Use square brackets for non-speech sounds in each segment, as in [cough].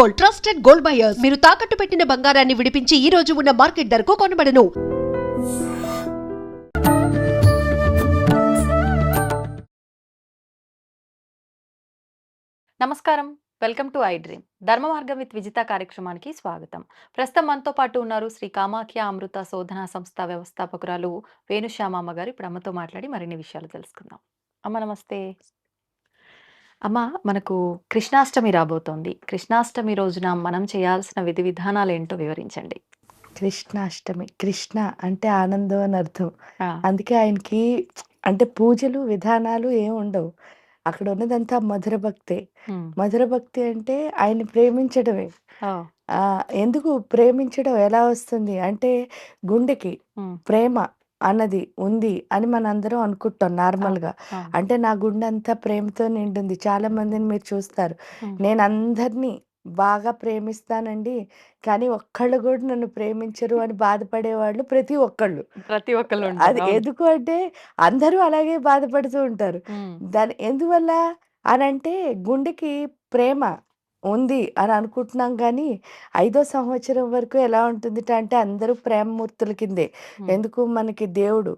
Gold trusted gold buyers. మీరు తాకట్టు పెట్టిన బంగారాన్ని విడిపించి ఈ రోజు ఉన్న మార్కెట్ ధరకు కొనబడను. నమస్కారం. Welcome to I dream. Dharma Margam with Vijitha కార్యక్రమానికి స్వాగతం. ప్రస్తుతం మనతో పాటు ఉన్నారు శ్రీ కామాఖ్య అమృత శోధన సంస్థ వ్యవస్థాపకురాలు వేణుశ్యామమ్మ గారు. ఇప్పుడు అమ్మతో మాట్లాడి మరిన్ని విషయాలు తెలుసుకుందాం. అమ్మ నమస్తే. అమ్మ మనకు కృష్ణాష్టమి రాబోతోంది. కృష్ణాష్టమి రోజున మనం చేయాల్సిన విధి విధానాలు ఏంటో వివరించండి. కృష్ణాష్టమి కృష్ణ అంటే ఆనందం అని అర్థం. అందుకే ఆయనకి అంటే పూజలు విధానాలు ఏం ఉండవు. అక్కడ ఉన్నదంతా మధుర భక్తే. మధుర భక్తి అంటే ఆయన ప్రేమించడమే. ఎందుకు ప్రేమించడం ఎలా వస్తుంది అంటే గుండెకి ప్రేమ. అన్నది ఉంది అని మనందరం అనుకుంటాం నార్మల్గా. అంటే నా గుండె అంతా ప్రేమతో నిండింది. చాలా మందిని మీరు చూస్తారు. నేను అందరినీ బాగా ప్రేమిస్తానండి కానీ ఒక్కళ్ళు కూడా నన్ను ప్రేమించరు అని బాధపడేవాళ్ళు ప్రతి ఒక్కళ్ళు. ప్రతి ఒక్కళ్ళు అది. ఎందుకు అంటే అందరూ అలాగే బాధపడుతూ ఉంటారు. దాని ఎందువల్ల అని అంటే గుండెకి ప్రేమ ఉంది అని అనుకుంటున్నాం కానీ ఐదో సంవత్సరం వరకు ఎలా ఉంటుంది అంటే అందరూ ప్రేమమూర్తుల కిందే. ఎందుకు మనకి దేవుడు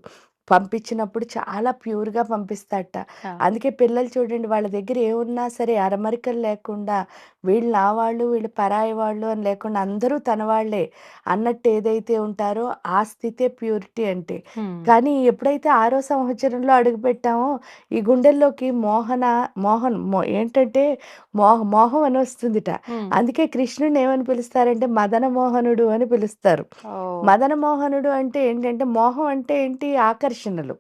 పంపించినప్పుడు చాలా ప్యూర్గా పంపిస్తాడట ఆ, అందుకే పిల్లలు చూడండి వాళ్ళ దగ్గర ఏమున్నా సరే అరమరికలు లేకుండా వీళ్ళు నా వాళ్ళు వీళ్ళు పరాయి వాళ్ళు అని లేకుండా అందరూ తన వాళ్ళే అన్నట్టు ఏదైతే ఉంటారో ఆ స్థితే ప్యూరిటీ అంటే. కానీ ఎప్పుడైతే ఆరో సంవత్సరంలో అడుగు పెట్టామో ఈ గుండెల్లోకి మోహన మోహన్ మో ఏంటంటే మోహ మోహం అని వస్తుందిట. అందుకే కృష్ణుడిని ఏమని పిలుస్తారంటే మదన మోహనుడు అని పిలుస్తారు. మదన మోహనుడు అంటే ఏంటంటే మోహం అంటే ఏంటి? ఆకర్షణలు.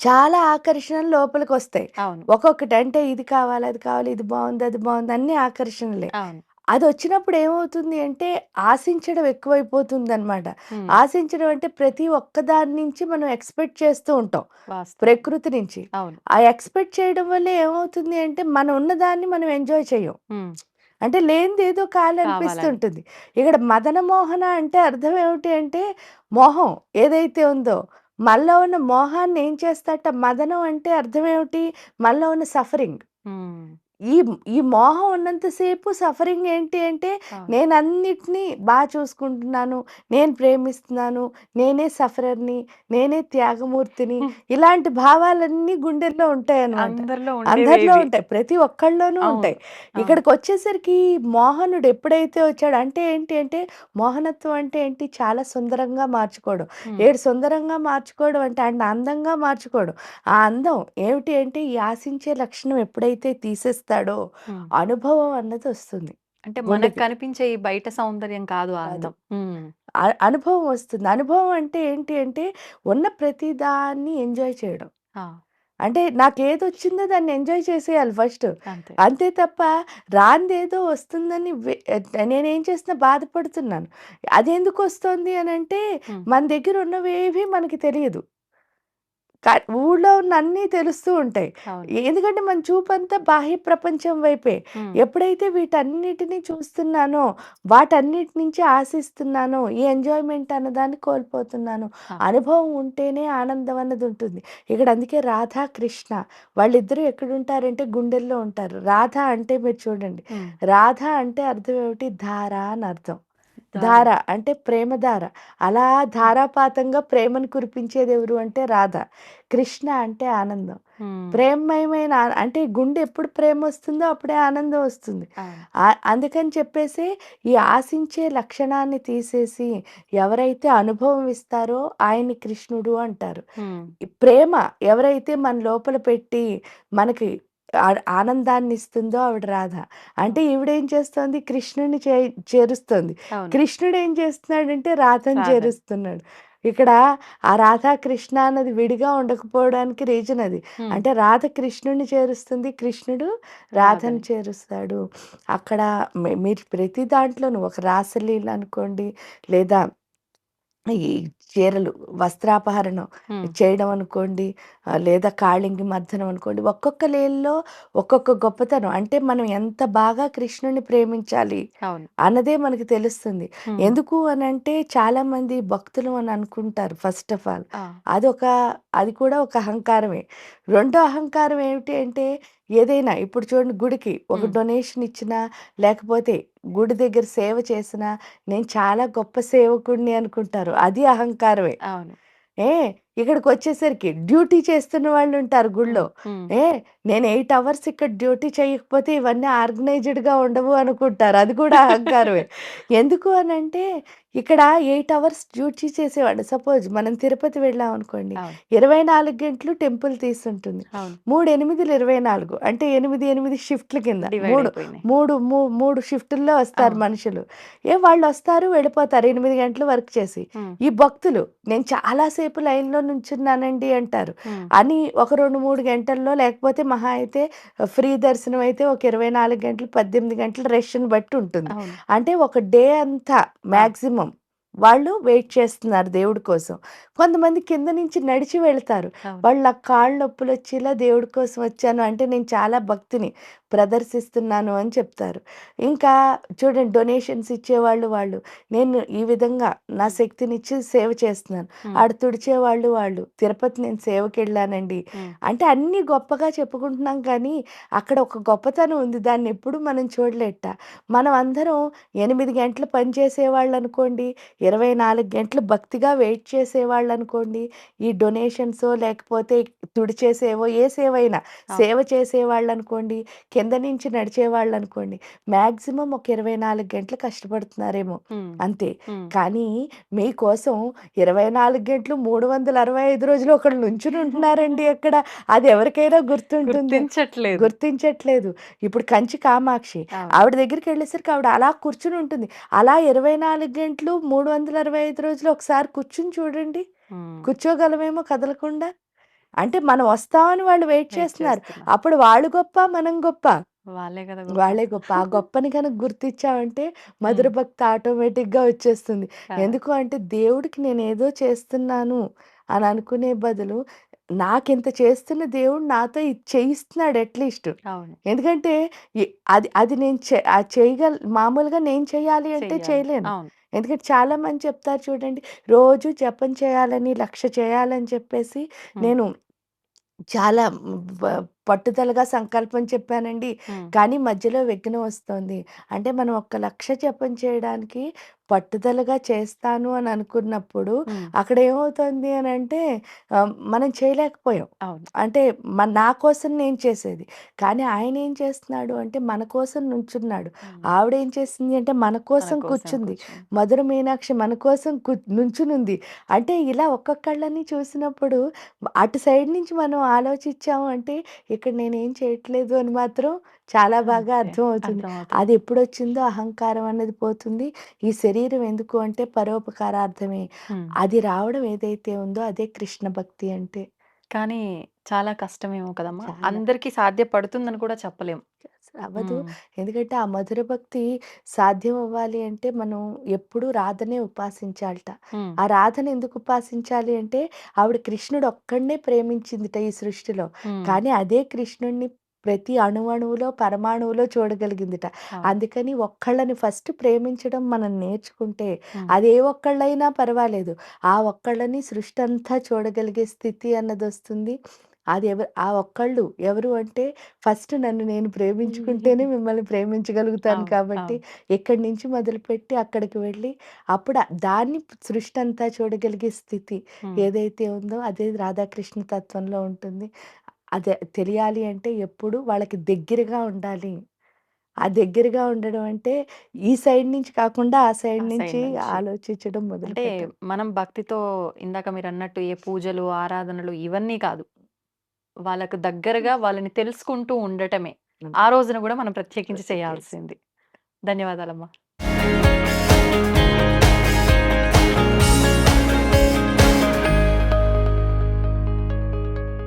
చాలా ఆకర్షణలు లోపలికి వస్తాయి ఒక్కొక్కటి అంటే ఇది కావాలి అది కావాలి ఇది బాగుంది అది బాగుంది అన్ని ఆకర్షణలే. అది వచ్చినప్పుడు ఏమవుతుంది అంటే ఆశించడం ఎక్కువైపోతుంది అనమాట ఆశించడం అంటే ప్రతి ఒక్క దాని నుంచి మనం ఎక్స్పెక్ట్ చేస్తూ ఉంటాం. ప్రకృతి నుంచి. ఆ ఎక్స్పెక్ట్ చేయడం వల్ల ఏమవుతుంది అంటే మనం ఉన్నదాన్ని మనం ఎంజాయ్ చేయం అంటే లేనిది ఏదో కాలు. అనిపిస్తుంటుంది ఇక్కడ మదన మోహన అంటే అర్థం ఏమిటి అంటే మోహం ఏదైతే ఉందో మనలో ఉన్న మోహాన్ని ఏం చేస్తాట మదనం అంటే అర్థం ఏమిటి? మనలో ఉన్న సఫరింగ్. ఈ ఈ మోహం ఉన్నంతసేపు సఫరింగ్ ఏంటి అంటే. నేను అన్నిటినీ బాగా చూసుకుంటున్నాను. నేను ప్రేమిస్తున్నాను. నేనే సఫరర్ని. నేనే త్యాగమూర్తిని. ఇలాంటి భావాలన్నీ గుండెల్లో ఉంటాయి అన్నమాట అందరిలో ఉంటాయి. ప్రతి ఒక్కళ్ళలోనూ ఉంటాయి. ఇక్కడికి వచ్చేసరికి మోహనుడు ఎప్పుడైతే వచ్చాడు అంటే ఏంటి అంటే మోహనత్వం అంటే ఏంటి? చాలా సుందరంగా మార్చుకోవడం. ఏడు సుందరంగా మార్చుకోవడం అంటే ఆయన అందంగా మార్చుకోవడం. ఆ అందం ఏమిటి అంటే ఈ ఆశించే లక్షణం ఎప్పుడైతే తీసేస్తాడో ఉమ్. అనుభవం అన్నది వస్తుంది. అంటే మనకు. కనిపించే ఈ బయట సౌందర్యం కాదు ఆ- అనుభవం వస్తుంది. అనుభవం అంటే ఏంటి అంటే ఉన్న ప్రతి దాన్ని ఎంజాయ్ చేయడం. అంటే నాకు ఏది వచ్చిందో దాన్ని ఎంజాయ్ చేసేయాలి ఫస్ట్. అంతే. తప్ప రాందేదో వస్తుందని నేనేం చేస్తున్నా బాధపడుతున్నాను. అది ఎందుకు వస్తుంది అని అంటే మన దగ్గర ఉన్నవేవి మనకి తెలియదు. ఊళ్ళో ఉన్న అన్నీ తెలుస్తూ ఉంటాయి. ఎందుకంటే మన చూపంతా బాహ్య ప్రపంచం వైపే. ఎప్పుడైతే వీటన్నిటిని చూస్తున్నానో వాటన్నిటి నుంచి ఆశిస్తున్నానో ఈ ఎంజాయ్మెంట్ అన్నదాన్ని కోల్పోతున్నాను. అనుభవం ఉంటేనే ఆనందం అన్నది ఉంటుంది. ఇక్కడ అందుకే రాధా కృష్ణ వాళ్ళిద్దరూ ఎక్కడుంటారంటే గుండెల్లో ఉంటారు. రాధ అంటే మీరు చూడండి. రాధ అంటే అర్థం ఏమిటి? ధార అని అర్థం. ధార. అంటే ప్రేమధార అలా ధారాపాతంగా ప్రేమను కురిపించేది ఎవరు అంటే రాధ. కృష్ణ అంటే ఆనందం. ప్రేమమయమైన ఆ- అంటే గుండె ఎప్పుడు ప్రేమ వస్తుందో అప్పుడే ఆనందం వస్తుంది. అందుకని చెప్పేసి ఈ ఆశించే లక్షణాన్ని తీసేసి ఎవరైతే అనుభవం ఇస్తారో ఆయన్ని కృష్ణుడు అంటారు. ప్రేమ ఎవరైతే మన లోపల పెట్టి మనకి ఆనందాన్ని ఇస్తుందో ఆవిడ రాధ. అంటే ఈవిడేం చేస్తోంది? కృష్ణుని చే చేరుస్తుంది. కృష్ణుడు ఏం చేస్తున్నాడంటే రాధని రాధని. చేరుస్తున్నాడు. ఇక్కడ ఆ రాధా కృష్ణ అన్నది విడిగా ఉండకపోవడానికి రీజన్ అది. అంటే రాధ కృష్ణుడిని చేరుస్తుంది కృష్ణుడు రాధని. చేరుస్తాడు. అక్కడ మీరు ప్రతి దాంట్లోనూ ఒక రాసలీల అనుకోండి లేదా ఈ చీరలు వస్త్రాపహరణం చేయడం అనుకోండి లేదా కాళింగి మర్దనం అనుకోండి ఒక్కొక్క లేల్లో ఒక్కొక్క గొప్పతనం. అంటే మనం ఎంత బాగా కృష్ణుని ప్రేమించాలి అన్నదే మనకి తెలుస్తుంది. ఎందుకు అని అంటే చాలా మంది భక్తులు అని అనుకుంటారు ఫస్ట్ ఆఫ్ ఆల్. అదొక అది కూడా ఒక అహంకారమే. రెండో అహంకారం ఏమిటి అంటే ఏదైనా ఇప్పుడు చూడండి గుడికి ఒక. డొనేషన్ ఇచ్చినా, లేకపోతే గుడి దగ్గర సేవ చేసినా, నేను చాలా గొప్ప సేవకుడిని అనుకుంటారు. అది అహంకారమే. అవును. ఏ ఇక్కడికొచ్చేసరికి డ్యూటీ చేస్తున్న గుడిలో. హ్మ్. హ్మ్. ఏ నేను 8 అవర్స్ ఇక్కడ డ్యూటీ చేయకపోతే ఇవన్నీ ఆర్గనైజ్డ్‌గా ఉండవు అనుకుంటారు. అది కూడా అహంకారమే. [laughs] ఎందుకు అనంటే ఇక్కడ 8 అవర్స్ డ్యూటీ చేసేవాడు. సపోజ్ మనం తిరుపతి వెళ్ళామనుకోండి. అవును. 24 గంటలు టెంపుల్ తీసుంటుంది. అవును. 3 8లు 24 అంటే 8, 8 షిఫ్ట్‌ల కింద. డివైడ్ 3 అయిపోయినాయి. 3 ము 3 షిఫ్టుల్లో వస్తారు. మనుషులు. ఏ వాళ్ళొస్తారు వెళ్ళిపోతారు 8 గంటలు వర్క్ చేసి. ఈ భక్తులు నేను చాలా సేపు లైన్‌లో నుంచున్నానండి అంటారు. అని ఒక 2, 3 గంటల్లో లేకపోతే మహా అయితే ఫ్రీ దర్శనం అయితే ఒక 24 గంటలు, 18 గంటలు రష్‌ని బట్టి ఉంటుంది. అంటే ఒక డే అంతా ఆ! వాళ్ళు వెయిట్ చేస్తున్నారు దేవుడి కోసం. కొంతమంది కింద నుంచి నడిచి వెళ్తారు. వాళ్ళు నాకు కాళ్ళు నొప్పులొచ్చి ఇలా దేవుడి కోసం వచ్చాను అంటే నేను చాలా భక్తిని ప్రదర్శిస్తున్నాను అని చెప్తారు. ఇంకా చూడండి డొనేషన్స్ ఇచ్చేవాళ్ళు వాళ్ళు. నేను ఈ విధంగా నా. శక్తినిచ్చి సేవ చేస్తున్నాను. ఆడ తుడిచేవాళ్ళు వాళ్ళు. తిరుపతి నేను సేవకెళ్ళానండి. హ్మ్. అంటే అన్నీ గొప్పగా చెప్పుకుంటున్నాం కానీ అక్కడ ఒక గొప్పతనం ఉంది. దాన్నెప్పుడు మనం చూడలేట. మనం అందరం 8 గంటలు పని చేసేవాళ్ళనుకోండి. 24 గంటలు భక్తిగా వెయిట్ చేసేవాళ్ళనుకోండి. ఈ డొనేషన్సో లేకపోతే తుడిచే సేవో ఏ సేవైనా. సేవ చేసేవాళ్ళనుకోండి. కింద నుంచి నడిచేవాళ్ళనుకోండి. మాక్సిమం ఒక 24 గంటలు కష్టపడుతున్నారేమో. అంతే. కానీ మీకోసం 24 గంటలు 365 రోజులు ఒకళ్ళు నుంచుని ఉంటున్నారండి [laughs] అక్కడ. అది ఎవరికైనా గుర్తుంటుంది. గుర్తించట్లేదు. ఇప్పుడు కంచి కామాక్షి. ఆవిడ దగ్గరికెళ్ళేసరికి ఆవిడ అలా కూర్చుని ఉంటుంది. అలా 24 గంటలు 365 రోజులు ఒకసారి కూర్చొని చూడండి. కూర్చోగలమేమో కదలకుండా. అంటే మనం వస్తామని వాళ్ళు వెయిట్ చేస్తున్నారు. అప్పుడు వాళ్ళు గొప్ప, మనం గొప్ప. వాళ్ళే కదా గొప్ప. వాళ్ళే గొప్ప. ఆ గొప్పని గనుక గుర్తించామంటే మధుర. భక్తి ఆటోమేటిక్‌గా వచ్చేస్తుంది. ఆ! ఎందుకు అంటే దేవుడికి నేనేదో చేస్తున్నాను అని అనుకునే బదులు నాకింత చేస్తున్న దేవుడు నాతో ఇది చేయిస్తున్నాడు అట్‌లీస్ట్. ఎందుకంటే అది అది నేను చేయగల మామూలుగా నేను చేయాలి అంటే. చేయలేను. ఎందుకంటే చాలామంది చెప్తారు చూడండి. రోజు జపం చేయాలని, లక్ష చేయాలని చెప్పేసి. నేను చాలా పట్టుదలగా సంకల్పం చెప్పానండి. కానీ మధ్యలో విఘ్నం వస్తోంది. అంటే మనం ఒక్క లక్ష జపం చేయడానికి పట్టుదలగా చేస్తాను అని అనుకున్నప్పుడు. అక్కడ ఏమవుతుంది అనంటే ఆహ్, మనం చేయలేకపోయాం. అంటే మ నా కోసం నేను చేసేది. కానీ ఆయన ఏం చేస్తున్నాడు అంటే మన కోసం నుంచున్నాడు. ఆవిడేం చేసింది అంటే మన మన కోసం కూర్చుంది. మధుర మీనాక్షి మన కోసం నుంచునుంది. అంటే ఇలా ఒక్కొక్కళ్ళని చూసినప్పుడు అటు సైడ్ నుంచి మనం ఆలోచించాము అంటే ఇక్కడ నేనేం చేయట్లేదు అని మాత్రం చాలా బాగా. అర్థమవుతుంది. అది ఎప్పుడొచ్చిందో అహంకారం అన్నది పోతుంది. ఈ శరీరం ఎందుకు అంటే పరోపకారార్థమే. అది రావడం ఏదైతే ఉందో అదే కృష్ణ భక్తి అంటే. కానీ చాలా కష్టమేమో కదమ్మా! అందరికీ సాధ్యపడుతుందని కూడా చెప్పలేం. అవ్వదు. హ్మ్. ఎందుకంటే ఆ మధుర భక్తి సాధ్యం అవ్వాలి అంటే మనం ఎప్పుడూ రాధనే ఉపాసించాలట. హ్మ్. ఆ రాధని ఎందుకు ఉపాసించాలి అంటే ఆవిడ కృష్ణుడు ఒక్కడినే ప్రేమించిందిట ఈ సృష్టిలో. హ్మ్. కానీ అదే కృష్ణుడిని ప్రతి అణువణువులో, పరమాణువులో చూడగలిగిందిట. అవును. అందుకని ఒక్కళ్ళని ఫస్ట్ ప్రేమించడం మనం నేర్చుకుంటే హ్మ్. అది ఏ ఒక్కళ్ళైనా పర్వాలేదు. ఆ ఒక్కళ్ళని సృష్టి అంతా చూడగలిగే స్థితి అన్నదొస్తుంది. అది ఎవ ఆ ఒక్కళ్ళు ఎవరు అంటే ఫస్ట్ నన్ను నేను ప్రేమించుకుంటేనే మిమ్మల్ని ప్రేమించగలుగుతాను. కాబట్టి. ఇక్కడి నుంచి మొదలుపెట్టి అక్కడికి వెళ్ళి అప్పుడు దాన్ని సృష్టి అంతా చూడగలిగే స్థితి. ఏదైతే ఉందో అదే రాధాకృష్ణ తత్వంలో ఉంటుంది. అదే తెలియాలి అంటే ఎప్పుడు వాళ్ళకి దగ్గరగా ఉండాలి. ఆ దగ్గరగా ఉండడం అంటే ఈ సైడ్ నుంచి కాకుండా ఆ సైడ్ నుంచి. ఆలోచించడం అంటే మొదలుపెట్టాలి. మనం భక్తితో ఇందాక మీరన్నట్టు ఏ పూజలు, ఆరాధనలు ఇవన్నీ కాదు. వాళ్ళకు దగ్గరగా వాళ్ళని తెలుసుకుంటూ ఉండటమే. ఆ రోజున గూడా మనం ప్రత్యేకించి. చేయాల్సింది. ధన్యవాదాలమ్మా.